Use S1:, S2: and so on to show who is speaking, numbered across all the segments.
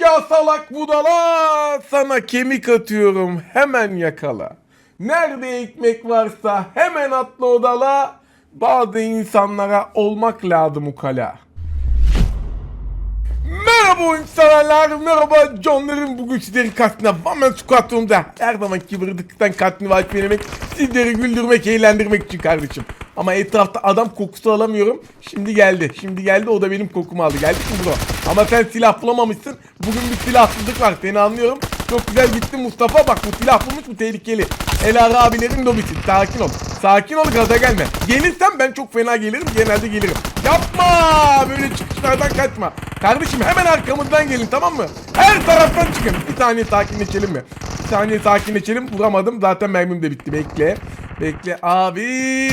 S1: ya salak budala. Sana kemik atıyorum hemen yakala. Nerede ekmek varsa hemen atla odala. Bazı insanlara olmak lazım ukala. Merhaba oyun severler, merhaba canlarım bugün sizlerin karşısında Vamen Squadron'da her zamanki bırdıktan katını vakit vermek, sizleri güldürmek, eğlendirmek için kardeşim. Ama etrafta adam kokusu alamıyorum. Şimdi geldi, şimdi geldi o da benim kokumu aldı. Geldik mi bro? Ama sen silah bulamamışsın. Bugün bir silahsızlık var seni anlıyorum. Çok güzel gittin Mustafa bak bu silah bulmuş bu tehlikeli. Elara abilerin lobisi sakin ol. Sakin ol gaza gelme. Gelirsem ben çok fena gelirim genelde gelirim. Yapma böyle çıkışlardan kaçma. Kardeşim hemen arkamızdan gelin tamam mı? Her taraftan çıkın. Bir saniye sakinleşelim mi? Bir saniye sakinleşelim. Vuramadım zaten mermim de bitti bekle. Bekle abi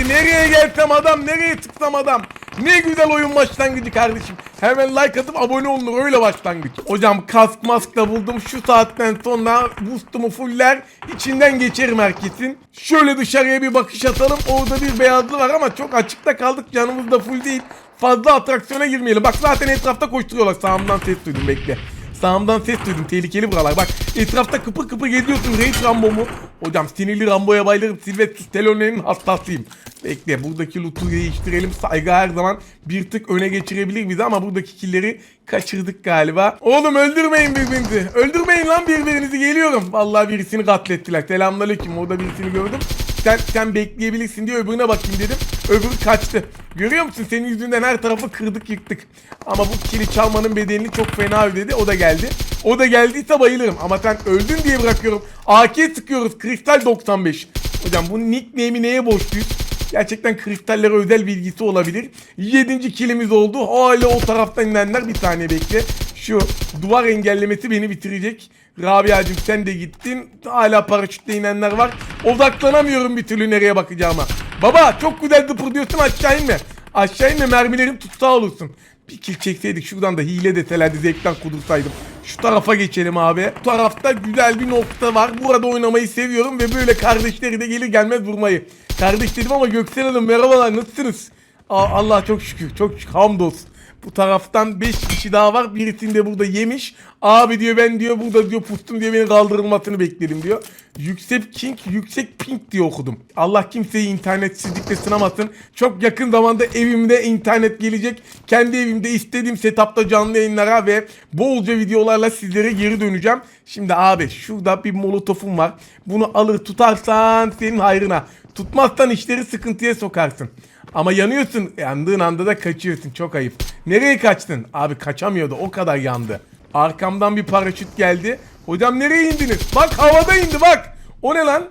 S1: nereye gelsem adam nereye çıksam adam. Ne güzel oyun başlangıcı kardeşim. Hemen like atıp abone olunur öyle başlangıç. Hocam kask mask da buldum. Şu saatten sonra boostumu fuller. içinden geçerim herkesin. Şöyle dışarıya bir bakış atalım. Orada bir beyazlı var ama çok açıkta kaldık. Canımız da full değil. Fazla atraksiyona girmeyelim. Bak zaten etrafta koşturuyorlar. Sağımdan ses duydum bekle. Sağımdan ses duydum. Tehlikeli buralar. Bak etrafta kıpır kıpır geziyorsun. Reis Rambo mu? Hocam sinirli Rambo'ya bayılırım. Sylvester Stallone'nin hastasıyım. Bekle buradaki loot'u değiştirelim. Saygı her zaman bir tık öne geçirebilir bizi ama buradaki killleri kaçırdık galiba. Oğlum öldürmeyin birbirinizi. Öldürmeyin lan birbirinizi geliyorum. Vallahi birisini katlettiler. Selamünaleyküm. Orada birisini gördüm. Sen, sen bekleyebilirsin diye öbürüne bakayım dedim. Öbürü kaçtı. Görüyor musun? Senin yüzünden her tarafı kırdık yıktık. Ama bu kili çalmanın bedelini çok fena ödedi. O da geldi. O da geldiyse bayılırım. Ama sen öldün diye bırakıyorum. AK sıkıyoruz. Kristal 95. Hocam bu nickname'i neye borçluyuz? Gerçekten kristallere özel bilgisi olabilir. 7. kilimiz oldu. Hala o taraftan inenler bir saniye bekle. Şu duvar engellemesi beni bitirecek. Rabia'cığım sen de gittin. Hala paraşütle inenler var. Odaklanamıyorum bir türlü nereye bakacağıma. Baba çok güzel dıpırdıyorsun aşağı inme. Aşağı inme mermilerim tutsa olursun. Bir kill çekseydik şuradan da hile deselerdi zevkten kudursaydım. Şu tarafa geçelim abi. Bu tarafta güzel bir nokta var. Burada oynamayı seviyorum ve böyle kardeşleri de gelir gelmez vurmayı. Kardeş dedim ama Göksel Hanım merhabalar nasılsınız? Aa, Allah çok şükür çok şükür hamdolsun. Bu taraftan 5 kişi daha var. Birisini de burada yemiş. Abi diyor ben diyor burada diyor pustum diye beni kaldırılmasını bekledim diyor. Yüksek King, yüksek pink diye okudum. Allah kimseyi internetsizlikle sınamasın. Çok yakın zamanda evimde internet gelecek. Kendi evimde istediğim setupta canlı yayınlara ve bolca videolarla sizlere geri döneceğim. Şimdi abi şurada bir molotofum var. Bunu alır tutarsan senin hayrına. Tutmazsan işleri sıkıntıya sokarsın. Ama yanıyorsun. Yandığın anda da kaçıyorsun. Çok ayıp. Nereye kaçtın? Abi kaçamıyordu. O kadar yandı. Arkamdan bir paraşüt geldi. Hocam nereye indiniz? Bak havada indi bak. O ne lan?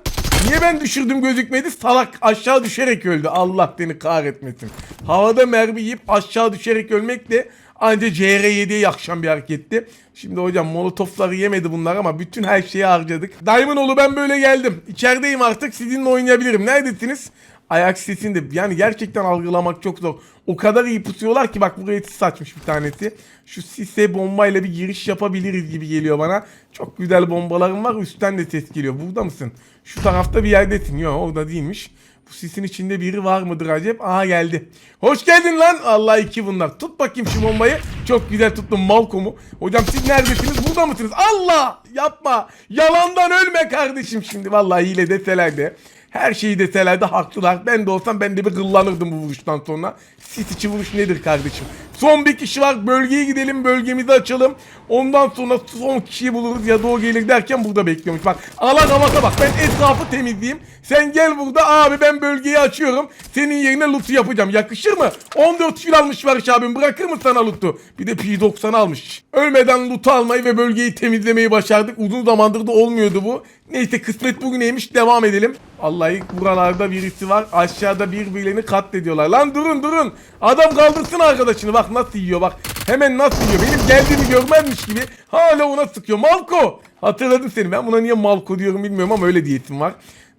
S1: Niye ben düşürdüm gözükmedi? Salak aşağı düşerek öldü. Allah seni kahretmesin. Havada mermi yiyip aşağı düşerek ölmek de anca CR7'ye yakışan bir hareketti. Şimdi hocam molotofları yemedi bunlar ama bütün her şeyi harcadık. Diamondoğlu ben böyle geldim. İçerideyim artık sizinle oynayabilirim. Neredesiniz? Ayak sesini yani gerçekten algılamak çok zor. O kadar iyi pusuyorlar ki bak buraya sis saçmış bir tanesi. Şu sise bombayla bir giriş yapabiliriz gibi geliyor bana. Çok güzel bombalarım var üstten de ses geliyor. Burada mısın? Şu tarafta bir yerdesin. Yok orada değilmiş. Bu sisin içinde biri var mıdır acaba? Aha geldi. Hoş geldin lan. Allah iki bunlar. Tut bakayım şu bombayı. Çok güzel tuttum Malcolm'u. Hocam siz neredesiniz? Burada mısınız? Allah! Yapma. Yalandan ölme kardeşim şimdi. Vallahi hile deseler de. Her şeyi deseler de haklılar. Ben de olsam ben de bir gıllanırdım bu vuruştan sonra. Sit içi vuruş nedir kardeşim? Son bir kişi var. Bölgeye gidelim. Bölgemizi açalım. Ondan sonra son kişiyi buluruz ya da o gelir derken burada bekliyormuş. Bak alan havata bak. Ben etrafı temizleyeyim. Sen gel burada abi ben bölgeyi açıyorum. Senin yerine loot'u yapacağım. Yakışır mı? 14 kilo almış Barış abim. Bırakır mı sana loot'u? Bir de P90 almış. Ölmeden loot'u almayı ve bölgeyi temizlemeyi başardık. Uzun zamandır da olmuyordu bu. Neyse kısmet bugüneymiş. Devam edelim. Vallahi buralarda birisi var. Aşağıda birbirlerini katlediyorlar. Lan durun durun. Adam kaldırsın arkadaşını. Bak nasıl yiyor bak. Hemen nasıl yiyor. Benim geldiğimi görmezmiş gibi. Hala ona sıkıyor. Malko. Hatırladım seni. Ben buna niye Malko diyorum bilmiyorum ama öyle diyetim var.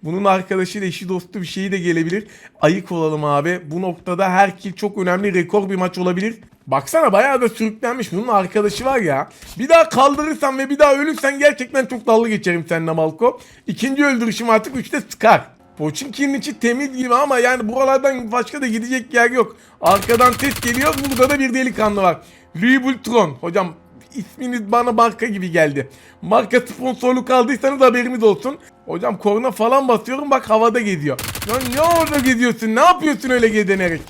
S1: Bunun arkadaşıyla eşi dostu bir şeyi de gelebilir. Ayık olalım abi. Bu noktada her kill çok önemli. Rekor bir maç olabilir. Baksana bayağı da sürüklenmiş. Bunun arkadaşı var ya. Bir daha kaldırırsan ve bir daha ölürsen gerçekten çok dalga geçerim seninle Malko. İkinci öldürüşüm artık 3'te sıkar. Poçinki'nin içi temiz gibi ama yani buralardan başka da gidecek yer yok. Arkadan ses geliyor. Burada da bir delikanlı var. Louis. Hocam isminiz bana marka gibi geldi. Marka sponsorluk aldıysanız haberimiz olsun. Hocam korna falan basıyorum bak havada geziyor. Lan ne orada geziyorsun? Ne yapıyorsun öyle gezenerek?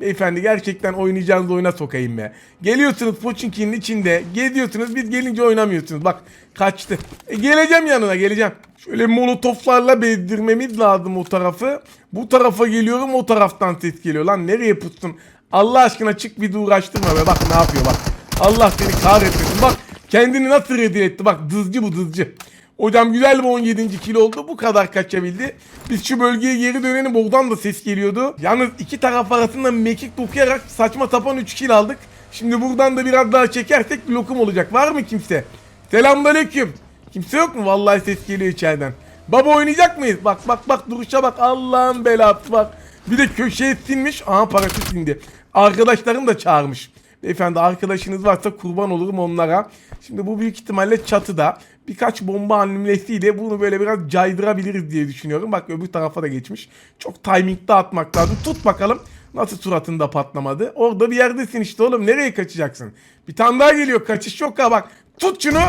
S1: Beyefendi gerçekten oynayacağınız oyuna sokayım be. Geliyorsunuz Pochinki'nin içinde geziyorsunuz biz gelince oynamıyorsunuz. Bak kaçtı. E, geleceğim yanına geleceğim. Şöyle molotoflarla bezdirmemiz lazım o tarafı. Bu tarafa geliyorum o taraftan ses geliyor. Lan nereye putsun? Allah aşkına çık bir de uğraştırma be. Bak ne yapıyor bak. Allah seni kahretmesin. Bak kendini nasıl rezil etti. Bak dızcı bu dızcı. Hocam güzel bir 17. kilo oldu. Bu kadar kaçabildi. Biz şu bölgeye geri dönelim. Oradan da ses geliyordu. Yalnız iki taraf arasında mekik dokuyarak saçma sapan 3 kilo aldık. Şimdi buradan da biraz daha çekersek bir lokum olacak. Var mı kimse? Selamünaleyküm. Kimse yok mu? Vallahi ses geliyor içeriden. Baba oynayacak mıyız? Bak bak bak duruşa bak. Allah'ın belası bak. Bir de köşeye sinmiş. Aha parası sindi. Arkadaşlarını da çağırmış. Beyefendi arkadaşınız varsa kurban olurum onlara. Şimdi bu büyük ihtimalle çatıda birkaç bomba hamlesiyle bunu böyle biraz caydırabiliriz diye düşünüyorum. Bak öbür tarafa da geçmiş. Çok timingde atmak lazım. Tut bakalım. Nasıl suratında patlamadı? Orada bir yerdesin işte oğlum. Nereye kaçacaksın? Bir tane daha geliyor. Kaçış yok ha bak. Tut şunu.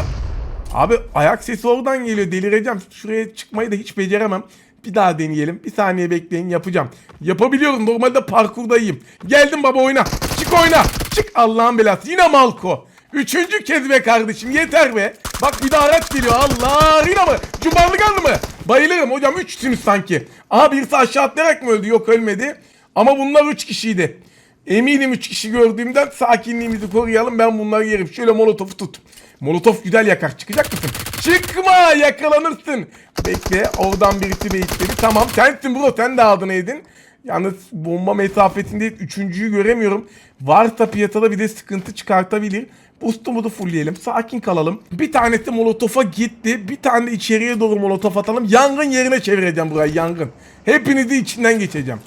S1: Abi ayak sesi oradan geliyor. Delireceğim. Şuraya çıkmayı da hiç beceremem. Bir daha deneyelim. Bir saniye bekleyin yapacağım. Yapabiliyorum. Normalde parkurda iyiyim. Geldim baba oyna. Çık oyna. Çık Allah'ın belası. Yine Malko. Üçüncü kez be kardeşim yeter be. Bak bir daha araç geliyor. Allah yine mi? Cumbalı geldi mı? Bayılırım hocam. Üçsünüz sanki. Aha birisi aşağı atlayarak mı öldü? Yok ölmedi. Ama bunlar üç kişiydi. Eminim üç kişi gördüğümden sakinliğimizi koruyalım. Ben bunları yerim. Şöyle molotofu tut. Molotof güzel yakar. Çıkacak mısın? Çıkma yakalanırsın. Bekle oradan birisi bekledi. Tamam sensin bro sen de adını edin. Yalnız bomba mesafesinde üçüncüyü göremiyorum. Varsa piyasada bir de sıkıntı çıkartabilir. Boost'umu da fullleyelim. Sakin kalalım. Bir tanesi molotofa gitti. Bir tane de içeriye doğru molotof atalım. Yangın yerine çevireceğim burayı yangın. Hepinizi içinden geçeceğim.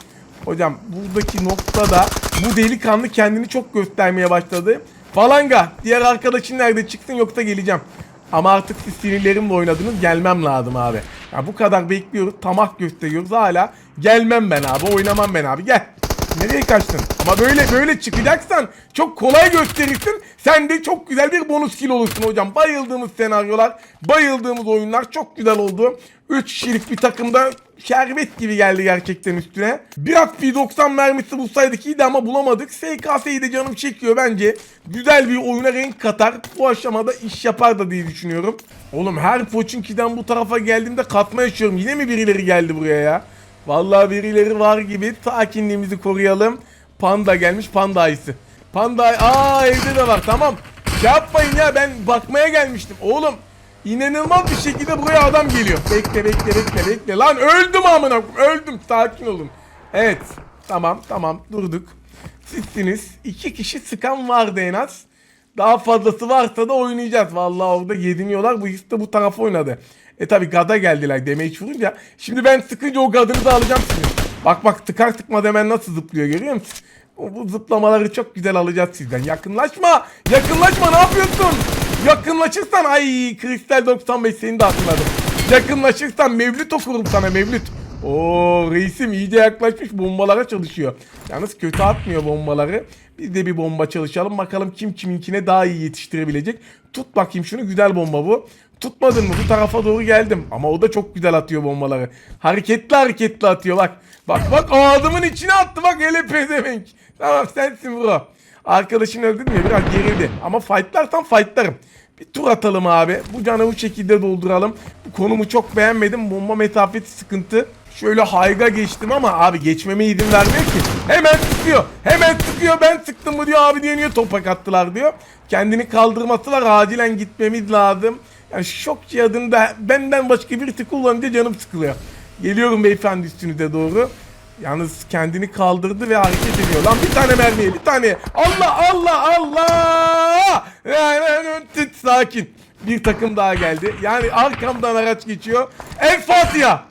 S1: Hocam buradaki noktada bu delikanlı kendini çok göstermeye başladı. Falanga diğer arkadaşın nerede çıksın yoksa geleceğim. Ama artık siz sinirlerimle oynadınız gelmem lazım abi. Ya bu kadar bekliyoruz tamah gösteriyoruz hala. Gelmem ben abi oynamam ben abi gel. Nereye kaçtın? Ama böyle böyle çıkacaksan çok kolay gösterirsin. Sen de çok güzel bir bonus kill olursun hocam. Bayıldığımız senaryolar, bayıldığımız oyunlar çok güzel oldu. 3 kişilik bir takımda şerbet gibi geldi gerçekten üstüne. Biraz P90 mermisi bulsaydık iyiydi ama bulamadık. SKS'yi de canım çekiyor bence. Güzel bir oyuna renk katar. Bu aşamada iş yapar da diye düşünüyorum. Oğlum her Pochinki'den bu tarafa geldiğimde katma yaşıyorum. Yine mi birileri geldi buraya ya? Vallahi birileri var gibi sakinliğimizi koruyalım. Panda gelmiş panda ayısı. Panda aa evde de var tamam. Şey yapmayın ya ben bakmaya gelmiştim. Oğlum inanılmaz bir şekilde buraya adam geliyor. Bekle bekle bekle bekle. Lan öldüm amına öldüm sakin olun. Evet tamam tamam durduk. Sizsiniz. iki kişi sıkan vardı en az. Daha fazlası varsa da oynayacağız. Vallahi orada yediniyorlar. Bu de bu tarafa oynadı. E tabi gada geldiler damage vurunca. Şimdi ben sıkınca o gadını da alacağım sizin. Bak bak tıkar tıkma hemen nasıl zıplıyor görüyor musun? O, bu zıplamaları çok güzel alacağız sizden. Yakınlaşma! Yakınlaşma ne yapıyorsun? Yakınlaşırsan ay Kristal 95 seni de hatırladım. Yakınlaşırsan mevlüt okurum sana mevlüt. Oo reisim iyice yaklaşmış bombalara çalışıyor. Yalnız kötü atmıyor bombaları. Biz de bir bomba çalışalım. Bakalım kim kiminkine daha iyi yetiştirebilecek. Tut bakayım şunu güzel bomba bu. Tutmadın mı? Bu tarafa doğru geldim. Ama o da çok güzel atıyor bombaları. Hareketli hareketli atıyor bak. Bak bak ağzımın içine attı bak hele pezevenk. Tamam sensin bro. Arkadaşın öldü mü? Biraz gerildi. Ama fightlarsam fightlarım. Bir tur atalım abi. Bu canı bu şekilde dolduralım. Bu konumu çok beğenmedim. Bomba mesafesi sıkıntı. Şöyle hayga geçtim ama abi geçmeme izin vermiyor ki. Hemen sıkıyor. Hemen sıkıyor. Ben sıktım mı diyor abi diyor niye topak attılar diyor. Kendini kaldırması var. Acilen gitmemiz lazım. Yani şok cihazında benden başka birisi kullanınca canım sıkılıyor. Geliyorum beyefendi üstünüze doğru. Yalnız kendini kaldırdı ve hareket ediyor. Lan bir tane mermiye bir tane. Allah Allah Allah. Sakin. Bir takım daha geldi. Yani arkamdan araç geçiyor. El Fatiha.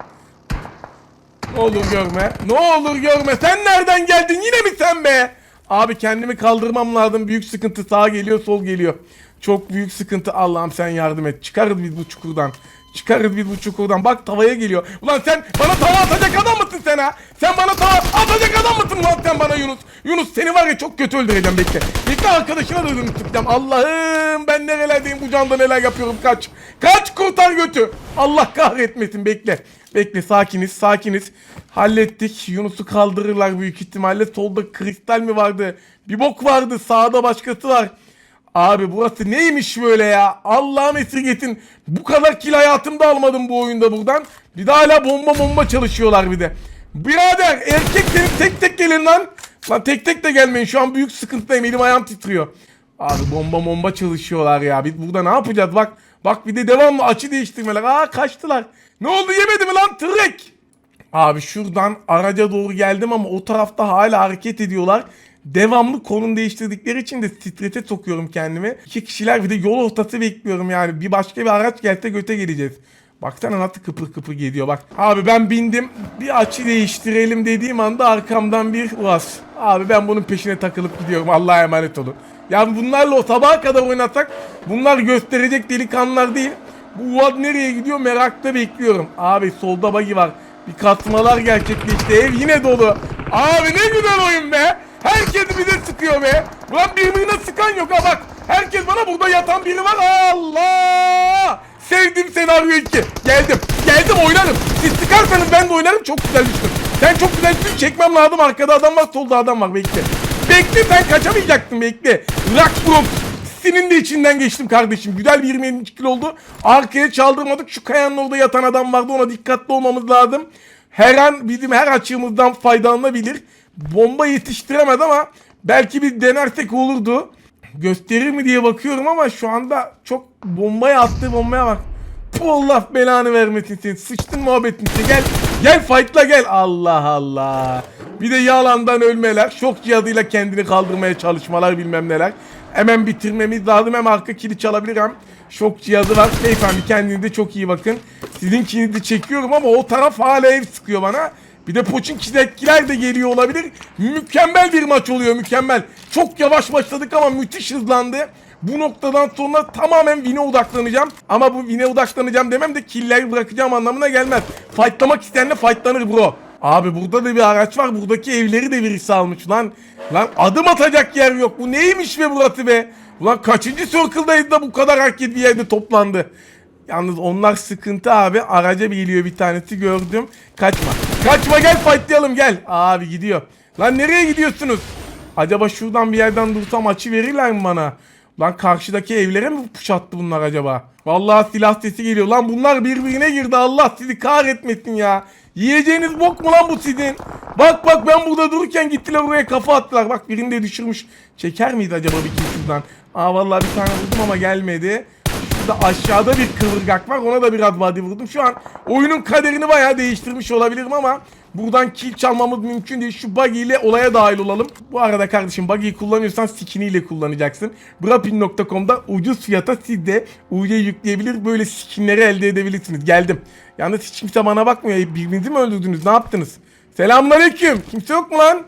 S1: Ne olur görme. Ne olur görme. Sen nereden geldin? Yine mi sen be? Abi kendimi kaldırmam lazım. Büyük sıkıntı. Sağ geliyor, sol geliyor. Çok büyük sıkıntı. Allah'ım sen yardım et. Çıkarız biz bu çukurdan. Çıkarız biz bu çukurdan. Bak tavaya geliyor. Ulan sen bana tava atacak adam mısın sen ha? Sen bana tava atacak adam mısın lan sen bana Yunus? Yunus seni var ya çok kötü öldüreceğim bekle. Bekle arkadaşına da öldürmek tutacağım. Allah'ım ben nerelerdeyim bu canda neler yapıyorum kaç. Kaç kurtar götü. Allah kahretmesin bekle. Bekle sakiniz sakiniz. Hallettik. Yunus'u kaldırırlar büyük ihtimalle. Solda kristal mi vardı? Bir bok vardı. Sağda başkası var. Abi burası neymiş böyle ya? Allah'ım esirgetin. Bu kadar kill hayatımda almadım bu oyunda buradan. Bir de hala bomba bomba çalışıyorlar bir de. Birader erkek senin tek tek gelin lan. Lan tek tek de gelmeyin. Şu an büyük sıkıntıdayım. Elim ayağım titriyor. Abi bomba bomba çalışıyorlar ya. Biz burada ne yapacağız? Bak bak bir de devamlı açı değiştirmeler. Aa kaçtılar. Ne oldu yemedi mi lan tırrek? Abi şuradan araca doğru geldim ama o tarafta hala hareket ediyorlar. Devamlı konum değiştirdikleri için de strese sokuyorum kendimi. İki kişiler bir de yol ortası bekliyorum yani. Bir başka bir araç gelse göte geleceğiz. Baksana nasıl kıpır kıpır geliyor bak. Abi ben bindim. Bir açı değiştirelim dediğim anda arkamdan bir uaz. Abi ben bunun peşine takılıp gidiyorum. Allah'a emanet olun. Yani bunlarla o sabaha kadar oynasak bunlar gösterecek delikanlılar değil. Bu Uaz nereye gidiyor merakla bekliyorum. Abi solda bagi var. Bir katmalar gerçekleşti. Ev yine dolu. Abi ne güzel oyun be. Herkes bize sıkıyor be. Ulan birbirine sıkan yok ha bak. Herkes bana burada yatan biri var. Allah! Sevdim senaryo 2. Geldim. Geldim oynarım. Siz sıkarsanız ben de oynarım. Çok güzel düştüm. Sen çok güzel düştün. Çekmem lazım. Arkada adam var. Solda adam var. Bekle. Bekle sen kaçamayacaktın bekle. Rock senin de içinden geçtim kardeşim. Güzel bir 27 kilo oldu. Arkaya çaldırmadık. Şu kayanın orada yatan adam vardı. Ona dikkatli olmamız lazım. Her an bizim her açığımızdan faydalanabilir. Bomba yetiştiremez ama belki bir denersek olurdu. Gösterir mi diye bakıyorum ama şu anda çok bombaya attığı bombaya bak. Puh, Allah belanı vermesin seni. Sıçtın muhabbetin içine. Gel. Gel fightla gel. Allah Allah. Bir de yalandan ölmeler. Şok cihazıyla kendini kaldırmaya çalışmalar bilmem neler. Hemen bitirmemiz lazım. Hem arka kilit çalabilir hem şok cihazı var. Beyefendi kendinize çok iyi bakın. Sizinkini de çekiyorum ama o taraf hala ev sıkıyor bana. Bir de Poçinki'dekiler de geliyor olabilir. Mükemmel bir maç oluyor mükemmel. Çok yavaş başladık ama müthiş hızlandı. Bu noktadan sonra tamamen win'e odaklanacağım. Ama bu win'e odaklanacağım demem de kill'leri bırakacağım anlamına gelmez. Fightlamak isteyenle fightlanır bro. Abi burada da bir araç var. Buradaki evleri de birisi almış lan. Lan adım atacak yer yok. Bu neymiş be burası be? Ulan kaçıncı circle'dayız da bu kadar herkes bir yerde toplandı. Yalnız onlar sıkıntı abi. Araca bir geliyor bir tanesi gördüm. Kaçma. Kaçma gel fightlayalım gel. Abi gidiyor. Lan nereye gidiyorsunuz? Acaba şuradan bir yerden dursam açı verirler mi bana? Lan karşıdaki evlere mi puşattı bunlar acaba? Vallahi silah sesi geliyor. Lan bunlar birbirine girdi. Allah sizi kahretmesin ya. Yiyeceğiniz bok mu lan bu sizin? Bak bak ben burada dururken gittiler buraya kafa attılar. Bak birini de düşürmüş. Çeker miydi acaba bir kim şuradan? Aa vallahi bir tane vurdum ama gelmedi. Şurada aşağıda bir kıvırgak var. Ona da biraz body vurdum. Şu an oyunun kaderini bayağı değiştirmiş olabilirim ama buradan kill çalmamız mümkün değil. Şu buggy ile olaya dahil olalım. Bu arada kardeşim buggy'yi kullanıyorsan skiniyle kullanacaksın. Brapin.com'da ucuz fiyata siz de UC yükleyebilir. Böyle skinleri elde edebilirsiniz. Geldim. Yalnız hiç kimse bana bakmıyor. Birbirinizi mi öldürdünüz? Ne yaptınız? Selamünaleyküm. Kimse yok mu lan?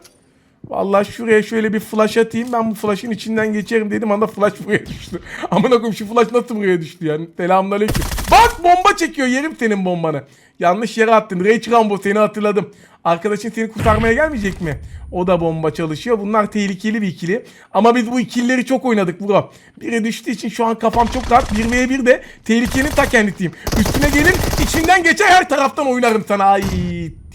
S1: Vallahi şuraya şöyle bir flash atayım. Ben bu flash'ın içinden geçerim dedim anda flash buraya düştü. Amına koyayım şu flash nasıl buraya düştü yani? Selamünaleyküm. Bak bomba çekiyor yerim senin bombanı. Yanlış yere attın. Rage Rambo seni hatırladım. Arkadaşın seni kurtarmaya gelmeyecek mi? O da bomba çalışıyor. Bunlar tehlikeli bir ikili. Ama biz bu ikilileri çok oynadık bro. Biri düştüğü için şu an kafam çok rahat. 1v1 de tehlikenin ta kendisiyim. Üstüne gelin içinden geçer her taraftan oynarım sana. Ay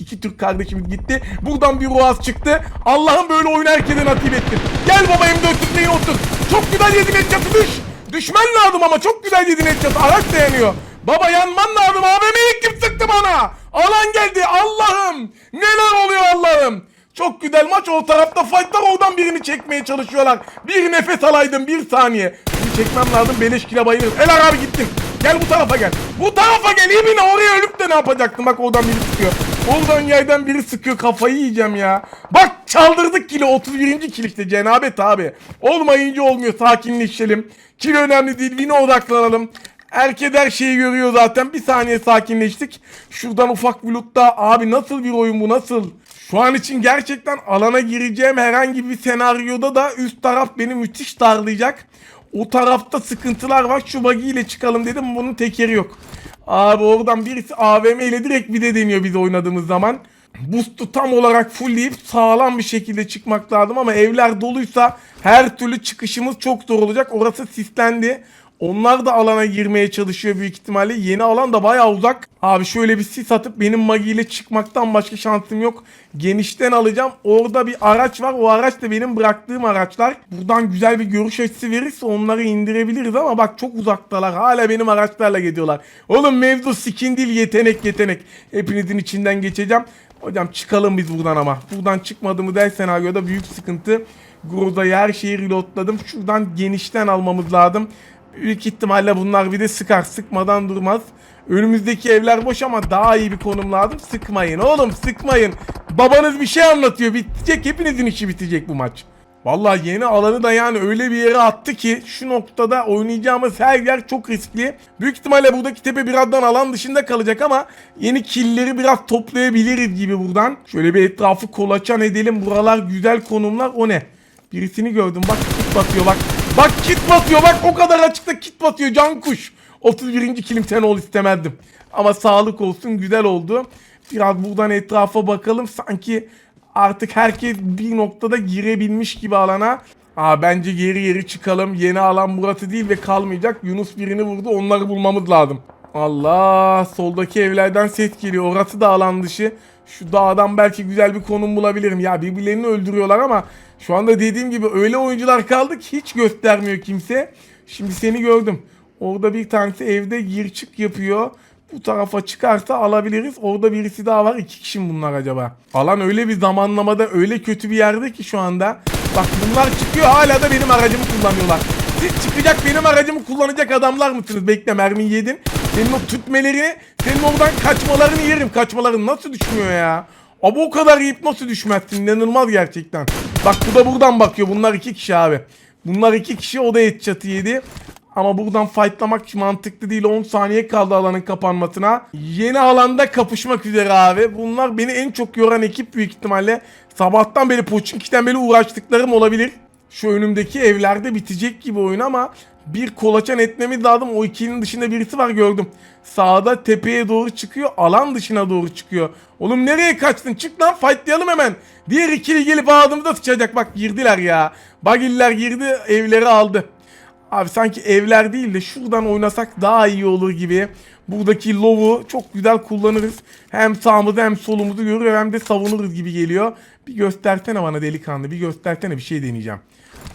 S1: iki Türk kardeşimiz gitti. Buradan bir ruhaz çıktı. Allah'ım böyle oyunu herkese nasip etsin. Gel baba M4'ün otur. Çok güzel yedin headshot'ı düş. Düşmen lazım ama çok güzel yedin headshot'ı. Araç dayanıyor. Baba yanman lazım. AVM'yi kim sıktı bana? Alan geldi. Allah'ım. Neler oluyor Allah'ım. Çok güzel maç. O tarafta fightlar oradan birini çekmeye çalışıyorlar. Bir nefes alaydım bir saniye. Bunu çekmem lazım. Beleş kile bayılırım. Helal abi gittin. Gel bu tarafa gel. Bu tarafa gel. İbine oraya ölüp de ne yapacaktım? Bak oradan biri sıkıyor. Oradan yerden biri sıkıyor. Kafayı yiyeceğim ya. Bak çaldırdık kilo. 31. kil işte cenabet abi. Olmayınca olmuyor. Sakinleşelim. Kilo önemli değil. Win'e odaklanalım. Herkes her şeyi görüyor zaten. Bir saniye sakinleştik. Şuradan ufak bir lootta. Abi nasıl bir oyun bu nasıl? Şu an için gerçekten alana gireceğim herhangi bir senaryoda da üst taraf beni müthiş darlayacak. O tarafta sıkıntılar var. Şu buggy ile çıkalım dedim. Bunun tekeri yok. Abi oradan birisi AVM ile direkt bir de deniyor biz oynadığımız zaman. Boost'u tam olarak fullleyip sağlam bir şekilde çıkmak lazım ama evler doluysa her türlü çıkışımız çok zor olacak. Orası sislendi. Onlar da alana girmeye çalışıyor büyük ihtimalle. Yeni alan da bayağı uzak. Abi şöyle bir sis atıp benim Magi ile çıkmaktan başka şansım yok. Genişten alacağım. Orada bir araç var. O araç da benim bıraktığım araçlar. Buradan güzel bir görüş açısı verirse onları indirebiliriz ama bak çok uzaktalar. Hala benim araçlarla gidiyorlar. Oğlum mevzu skin değil yetenek yetenek. Hepinizin içinden geçeceğim. Hocam çıkalım biz buradan ama. Buradan çıkmadığımı der senaryoda büyük sıkıntı. Groza'yı her şeyi reloadladım. Şuradan genişten almamız lazım. Büyük ihtimalle bunlar bir de sıkar. Sıkmadan durmaz. Önümüzdeki evler boş ama daha iyi bir konum lazım. Sıkmayın oğlum sıkmayın. Babanız bir şey anlatıyor. Bitecek hepinizin işi bitecek bu maç. Vallahi yeni alanı da yani öyle bir yere attı ki şu noktada oynayacağımız her yer çok riskli. Büyük ihtimalle buradaki tepe birazdan alan dışında kalacak ama yeni killleri biraz toplayabiliriz gibi buradan. Şöyle bir etrafı kolaçan edelim. Buralar güzel konumlar. O ne? Birisini gördüm. Bak batıyor bak. Bak kit batıyor bak o kadar açıkta kit batıyor can kuş. 31. kilim sen ol istemezdim. Ama sağlık olsun güzel oldu. Biraz buradan etrafa bakalım. Sanki artık herkes bir noktada girebilmiş gibi alana. Aa, bence geri geri çıkalım. Yeni alan burası değil ve kalmayacak. Yunus birini vurdu. Onları bulmamız lazım. Allah soldaki evlerden ses geliyor. Orası da alan dışı. Şu dağdan belki güzel bir konum bulabilirim. Ya birbirlerini öldürüyorlar ama şu anda dediğim gibi öyle oyuncular kaldı ki hiç göstermiyor kimse. Şimdi seni gördüm. Orada bir tanesi evde gir çık yapıyor. Bu tarafa çıkarsa alabiliriz. Orada birisi daha var. İki kişi bunlar acaba? Alan öyle bir zamanlamada öyle kötü bir yerde ki şu anda. Bak bunlar çıkıyor hala da benim aracımı kullanıyorlar. Siz çıkacak benim aracımı kullanacak adamlar mısınız? Bekle mermi yedin. Senin o tütmelerini, senin oradan kaçmalarını yerim. Kaçmaların nasıl düşmüyor ya? Abi o kadar yiyip nasıl düşmezsin? İnanılmaz gerçekten. Bak bu da buradan bakıyor. Bunlar iki kişi abi. Bunlar iki kişi o da et çatı yedi. Ama buradan fightlamak mantıklı değil. 10 saniye kaldı alanın kapanmasına. Yeni alanda kapışmak üzere abi. Bunlar beni en çok yoran ekip büyük ihtimalle. Sabahtan beri Pochinki'den beri uğraştıklarım olabilir. Şu önümdeki evlerde bitecek gibi oyun ama bir kolaçan etmemiz lazım. O ikinin dışında birisi var gördüm. Sağda tepeye doğru çıkıyor. Alan dışına doğru çıkıyor. Oğlum nereye kaçtın? Çık lan fightlayalım hemen. Diğer ikili gelip ağzımıza sıçacak. Bak girdiler ya. Bagiller girdi evleri aldı. Abi sanki evler değil de şuradan oynasak daha iyi olur gibi. Buradaki low'u çok güzel kullanırız. Hem sağımızı hem solumuzu görür hem de savunuruz gibi geliyor. Bir göstersene bana delikanlı bir göstersene bir şey deneyeceğim.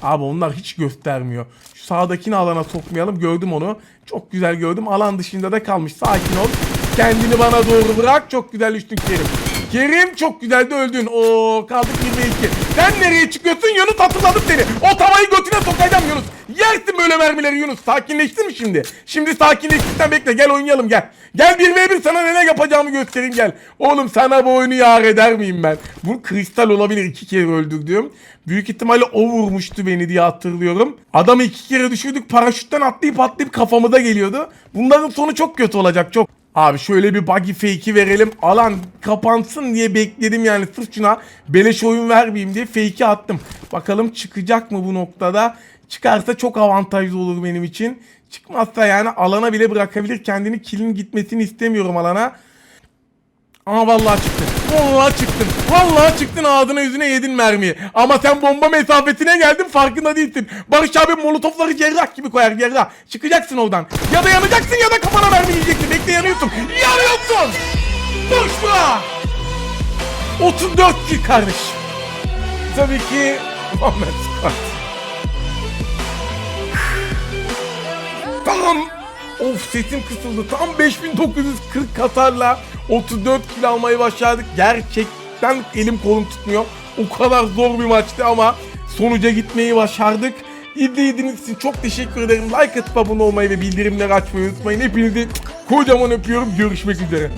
S1: Abi onlar hiç göstermiyor. Şu sağdakini alana sokmayalım gördüm onu. Çok güzel gördüm alan dışında da kalmış sakin ol. Kendini bana doğru bırak çok güzel düştün Kerim. Kerim çok güzel de öldün. Oo kaldık 22. Sen nereye çıkıyorsun Yunus hatırladım seni. O tavayı götüne sokacağım Yunus. Yersin böyle mermileri Yunus. Sakinleştin mi şimdi? Şimdi sakinleştikten bekle gel oynayalım gel. Gel 1v1 sana neler yapacağımı göstereyim gel. Oğlum sana bu oyunu yar eder miyim ben? Bu kristal olabilir iki kere öldürdüğüm. Büyük ihtimalle o vurmuştu beni diye hatırlıyorum. Adamı iki kere düşürdük paraşütten atlayıp atlayıp kafamıza geliyordu. Bunların sonu çok kötü olacak çok. Abi şöyle bir buggy fake'i verelim. Alan kapansın diye bekledim yani sırf şuna beleş oyun vermeyeyim diye fake'i attım. Bakalım çıkacak mı bu noktada? Çıkarsa çok avantajlı olur benim için. Çıkmazsa yani alana bile bırakabilir. Kendini kilin gitmesini istemiyorum alana. Ama vallahi çıktın. Vallahi çıktın. Vallahi çıktın ağzına yüzüne yedin mermiyi. Ama sen bomba mesafesine geldin farkında değilsin. Barış abi molotofları cerrah gibi koyar cerrah. Çıkacaksın oradan. Ya da yanacaksın ya da kafana mermi yiyeceksin. Bekle yanıyorsun. Yanıyorsun. Boşma. 34 kill kardeş. Tabii ki Muhammed Scott. Tam Of sesim kısıldı. Tam 5940 kasarla 34 kill almayı başardık. Gerçekten elim kolum tutmuyor. O kadar zor bir maçtı ama sonuca gitmeyi başardık. İzlediğiniz için çok teşekkür ederim. Like atıp abone olmayı ve bildirimleri açmayı unutmayın. Hepinizi kocaman öpüyorum. Görüşmek üzere.